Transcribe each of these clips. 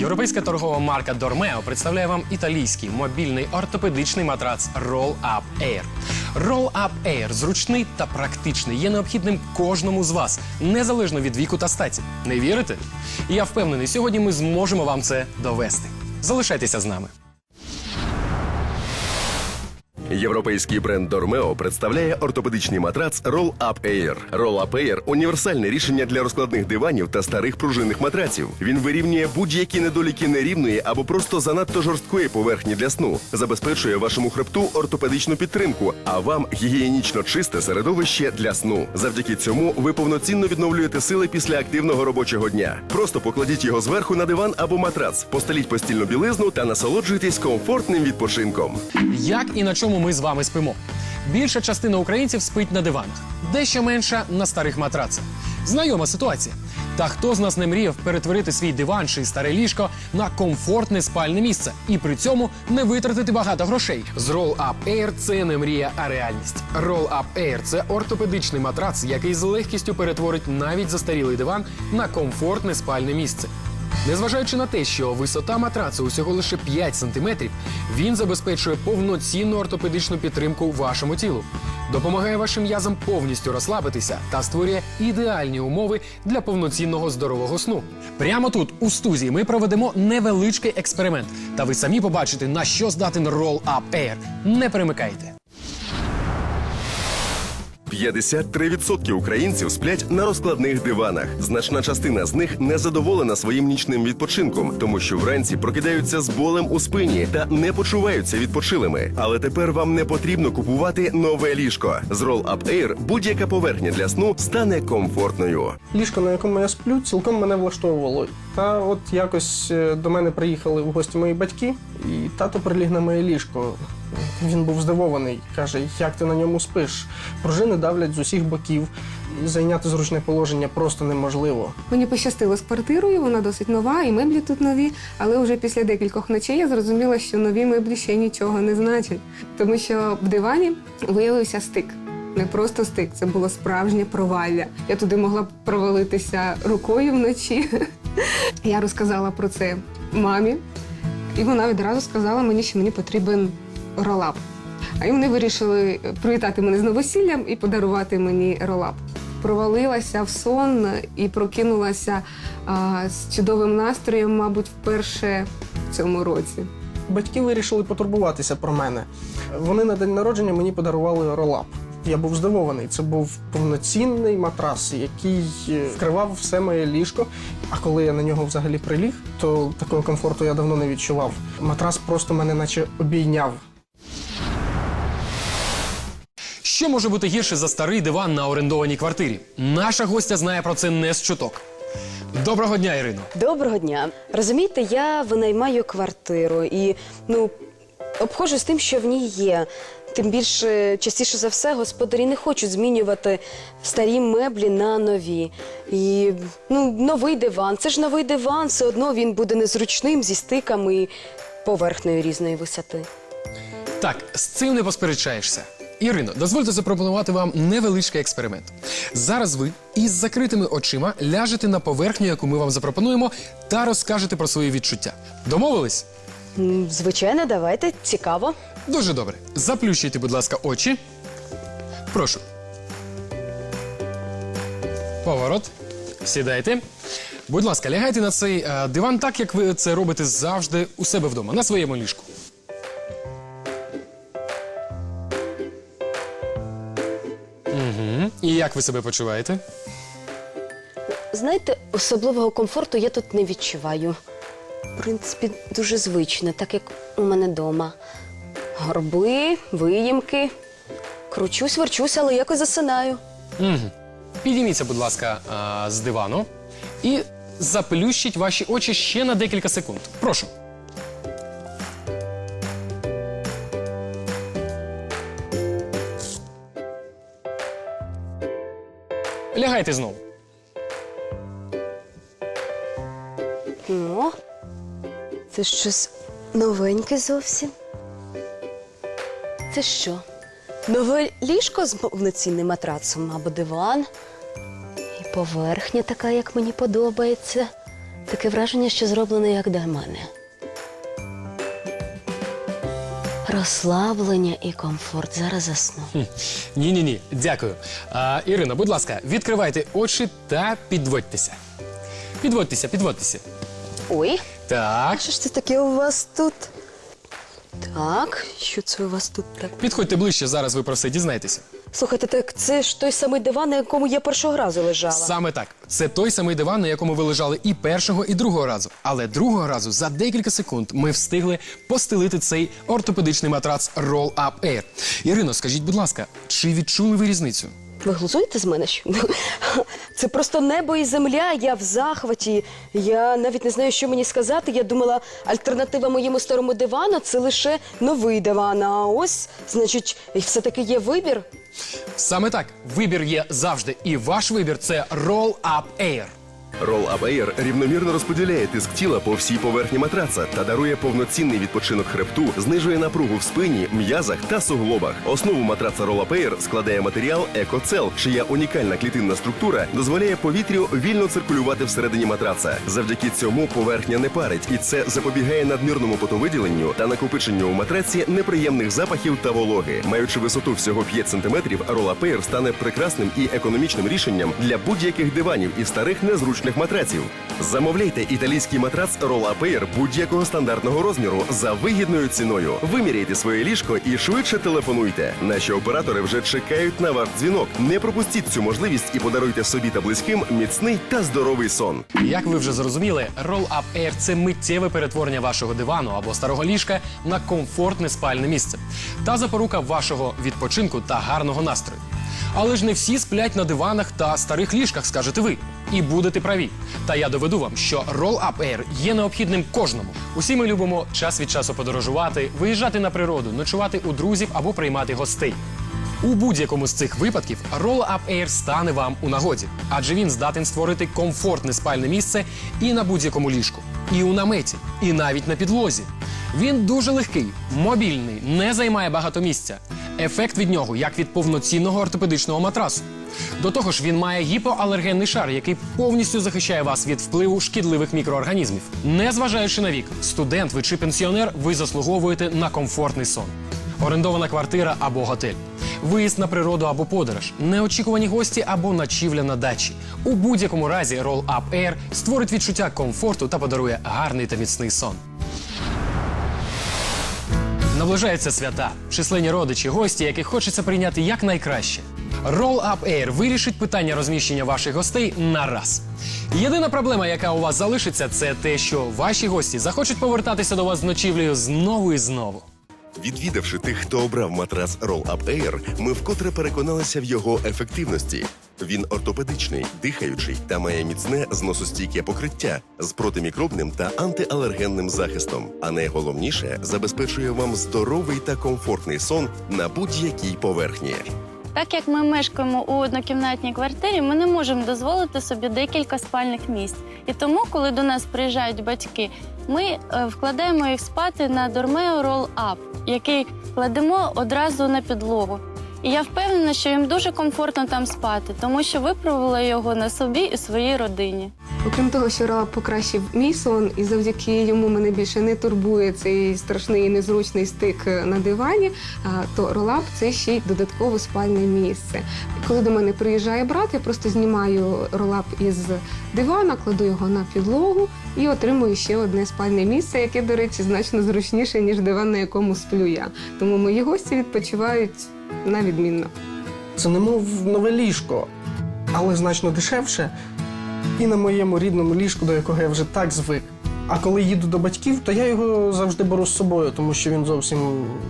Європейська торгова марка Dormeo представляє вам італійський мобільний ортопедичний матрац Roll Up Air. Roll Up Air зручний та практичний, є необхідним кожному з вас, незалежно від віку та статі. Не вірите? Я впевнений, сьогодні ми зможемо вам це довести. Залишайтеся з нами. Європейський бренд Dormeo представляє ортопедичний матрац Roll Up Air. Roll Up Air – універсальне рішення для розкладних диванів та старих пружинних матраців. Він вирівнює будь-які недоліки нерівної або просто занадто жорсткої поверхні для сну, забезпечує вашому хребту ортопедичну підтримку, а вам гігієнічно чисте середовище для сну. Завдяки цьому ви повноцінно відновлюєте сили після активного робочого дня. Просто покладіть його зверху на диван або матрац, постеліть постільну білизну та насолоджуйтесь комфортним відпочинком. Як і на чому ми з вами спимо? Більша частина українців спить на диванах, дещо менша на старих матрацах. Знайома ситуація. Та хто з нас не мріяв перетворити свій диван чи старе ліжко на комфортне спальне місце і при цьому не витратити багато грошей? З Roll Up Air це не мрія, а реальність. Roll Up Air – це ортопедичний матрац, який з легкістю перетворить навіть застарілий диван на комфортне спальне місце. Незважаючи на те, що висота матрацу усього лише 5 см, він забезпечує повноцінну ортопедичну підтримку вашому тілу, допомагає вашим м'язам повністю розслабитися та створює ідеальні умови для повноцінного здорового сну. Прямо тут, у студії, ми проведемо невеличкий експеримент, та ви самі побачите, на що здатен Roll Up Air. Не перемикайте. 53% українців сплять на розкладних диванах. Значна частина з них не задоволена своїм нічним відпочинком, тому що вранці прокидаються з болем у спині та не почуваються відпочилими. Але тепер вам не потрібно купувати нове ліжко. З Roll Up Air будь-яка поверхня для сну стане комфортною. Ліжко, на якому я сплю, цілком мене влаштовувало. Та от якось е, до мене приїхали в гості мої батьки, і тато приліг на моє ліжко. Він був здивований. Каже, як ти на ньому спиш? Пружини давлять з усіх боків. Зайняти зручне положення просто неможливо. Мені пощастило з квартирою, вона досить нова, і меблі тут нові. Але вже після декількох ночей я зрозуміла, що нові меблі ще нічого не значать. Тому що в дивані виявився стик. Не просто стик, це було справжнє провалля. Я туди могла провалитися рукою вночі. Я розказала про це мамі, і вона відразу сказала мені, що мені потрібен ролап. А й вони вирішили привітати мене з новосіллям і подарувати мені ролап. Провалилася в сон і прокинулася а, з чудовим настроєм, мабуть, вперше в цьому році. Батьки вирішили потурбуватися про мене. Вони на день народження мені подарували ролап. Я був здивований. Це був повноцінний матрас, який е, вкривав все моє ліжко. А коли я на нього взагалі приліг, то такого комфорту я давно не відчував. Матрас просто мене наче обійняв. Що може бути гірше за старий диван на орендованій квартирі? Наша гостя знає про це не з чуток. Доброго дня, Ірино. Доброго дня. Розумієте, я винаймаю квартиру і ну обходжусь тим, що в ній є. Тим більше частіше за все господарі не хочуть змінювати старі меблі на нові. І ну, новий диван, це ж новий диван, все одно він буде незручним зі стиками і поверхнею різної висоти. Так, з цим не посперечаєшся. Ірино, дозвольте запропонувати вам невеличкий експеримент. Зараз ви із закритими очима ляжете на поверхню, яку ми вам запропонуємо, та розкажете про свої відчуття. Домовились? М, Звичайно, давайте цікаво. Дуже добре. Заплющуйте, будь ласка, очі. Прошу. Поворот. Сідайте. Будь ласка, лягайте на цей е, диван так, як ви це робите завжди у себе вдома, на своєму ліжку. І як ви себе почуваєте? Знаєте, особливого комфорту я тут не відчуваю. В принципі, дуже звично, так як у мене вдома. Горби, виїмки. Кручусь, верчусь, але якось засинаю. Угу. Підійміться, будь ласка, з дивану і заплющіть ваші очі ще на декілька секунд. Прошу. Лягайте знову. О, це щось новеньке зовсім. Це що? Нове ліжко з повноцінним матрацом або диван. І поверхня така, як мені подобається. Таке враження, що зроблений як для мене. Розслаблення і комфорт. Зараз засну. Ні, ні, ні, дякую. А, Ірина, будь ласка, відкривайте очі та підводьтеся. Підводьтеся, підводьтеся. Ой, Так, а що ж це таке у вас тут? Так, що це у вас тут так? підходьте ближче, зараз ви про все дізнаєтеся. Слухайте, так це ж той самий диван, на якому я першого разу лежала. Саме так. Це той самий диван, на якому ви лежали і першого, і другого разу. Але другого разу за декілька секунд ми встигли постелити цей ортопедичний матрац Roll Up Air. Ірино, скажіть, будь ласка, чи відчули ви різницю? Ви глузуєте з мене? Що? Це просто небо і земля. Я в захваті. Я навіть не знаю, що мені сказати. Я думала, альтернатива моєму старому дивану це лише новий диван. А ось, значить, все-таки є вибір. Саме так, вибір є завжди, і ваш вибір це Roll Up Air. Air рівномірно розподіляє тиск тіла по всій поверхні матраца та дарує повноцінний відпочинок хребту, знижує напругу в спині, м'язах та суглобах. Основу матраца Air складає матеріал EcoCell, чия унікальна клітинна структура дозволяє повітрю вільно циркулювати всередині матраца. Завдяки цьому поверхня не парить, і це запобігає надмірному потовиділенню та накопиченню у матраці неприємних запахів та вологи. Маючи висоту всього 5 см, Air стане прекрасним і економічним рішенням для будь-яких диванів і старих незручних матраців. Замовляйте італійський матрац Roll Up Air будь-якого стандартного розміру за вигідною ціною. Виміряйте своє ліжко і швидше телефонуйте. Наші оператори вже чекають на ваш дзвінок. Не пропустіть цю можливість і подаруйте собі та близьким міцний та здоровий сон. Як ви вже зрозуміли, Roll Up Air – це миттєве перетворення вашого дивану або старого ліжка на комфортне спальне місце та запорука вашого відпочинку та гарного настрою. Але ж не всі сплять на диванах та старих ліжках, скажете ви. І будете праві. Та я доведу вам, що Roll Up Air є необхідним кожному. Усі ми любимо час від часу подорожувати, виїжджати на природу, ночувати у друзів або приймати гостей. У будь-якому з цих випадків Roll Up Air стане вам у нагоді, адже він здатен створити комфортне спальне місце і на будь-якому ліжку, і у наметі, і навіть на підлозі. Він дуже легкий, мобільний, не займає багато місця. Ефект від нього як від повноцінного ортопедичного матрасу. До того ж, він має гіпоалергенний шар, який повністю захищає вас від впливу шкідливих мікроорганізмів. Незважаючи на вік, студент ви чи пенсіонер, ви заслуговуєте на комфортний сон. Орендована квартира або готель, виїзд на природу або подорож, неочікувані гості або ночівля на дачі. У будь-якому разі Roll Up Air створить відчуття комфорту та подарує гарний та міцний сон. Наближаються свята, численні родичі, гості, яких хочеться прийняти якнайкраще. Roll Up Air вирішить питання розміщення ваших гостей на раз. Єдина проблема, яка у вас залишиться, це те, що ваші гості захочуть повертатися до вас з ночівлею знову і знову. Відвідавши тих, хто обрав матрац Roll Up Air, ми вкотре переконалися в його ефективності. Він ортопедичний, дихаючий та має міцне зносостійке покриття з протимікробним та антиалергенним захистом. А найголовніше забезпечує вам здоровий та комфортний сон на будь-якій поверхні. Так як ми мешкаємо у однокімнатній квартирі, ми не можемо дозволити собі декілька спальних місць. І тому, коли до нас приїжджають батьки, ми е, вкладаємо їх спати на Dormeo Roll Up, який кладемо одразу на підлогу. І я впевнена, що їм дуже комфортно там спати, тому що випробувала його на собі і своїй родині. Окрім того, що Ролап покращив мій сон, і завдяки йому мене більше не турбує цей страшний і незручний стик е, на дивані, то Ролап це ще й додаткове спальне місце. Коли до мене приїжджає брат, я просто знімаю ролап із дивана, кладу його на підлогу і отримую ще одне спальне місце, яке, до речі, значно зручніше, ніж диван, на якому сплю я. Тому мої гості відпочивають на відмінно. Це немов нове ліжко, але значно дешевше. І на моєму рідному ліжку, до якого я вже так звик. А коли їду до батьків, то я його завжди беру з собою, тому що він зовсім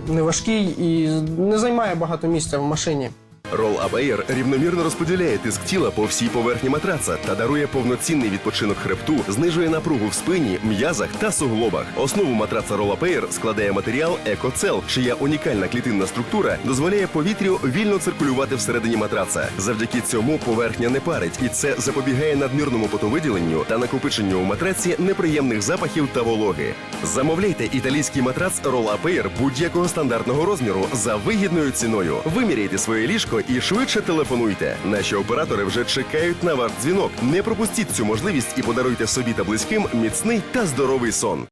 не важкий і не займає багато місця в машині. Up Air рівномірно розподіляє тиск тіла по всій поверхні матраца та дарує повноцінний відпочинок хребту, знижує напругу в спині, м'язах та суглобах. Основу матраца Up Air складає матеріал EcoCell, чия унікальна клітинна структура дозволяє повітрю вільно циркулювати всередині матраца. Завдяки цьому поверхня не парить, і це запобігає надмірному потовиділенню та накопиченню у матраці неприємних запахів та вологи. Замовляйте італійський матрац Up Air будь-якого стандартного розміру за вигідною ціною. Виміряйте своє ліжко і швидше телефонуйте. Наші оператори вже чекають на ваш дзвінок. Не пропустіть цю можливість і подаруйте собі та близьким міцний та здоровий сон.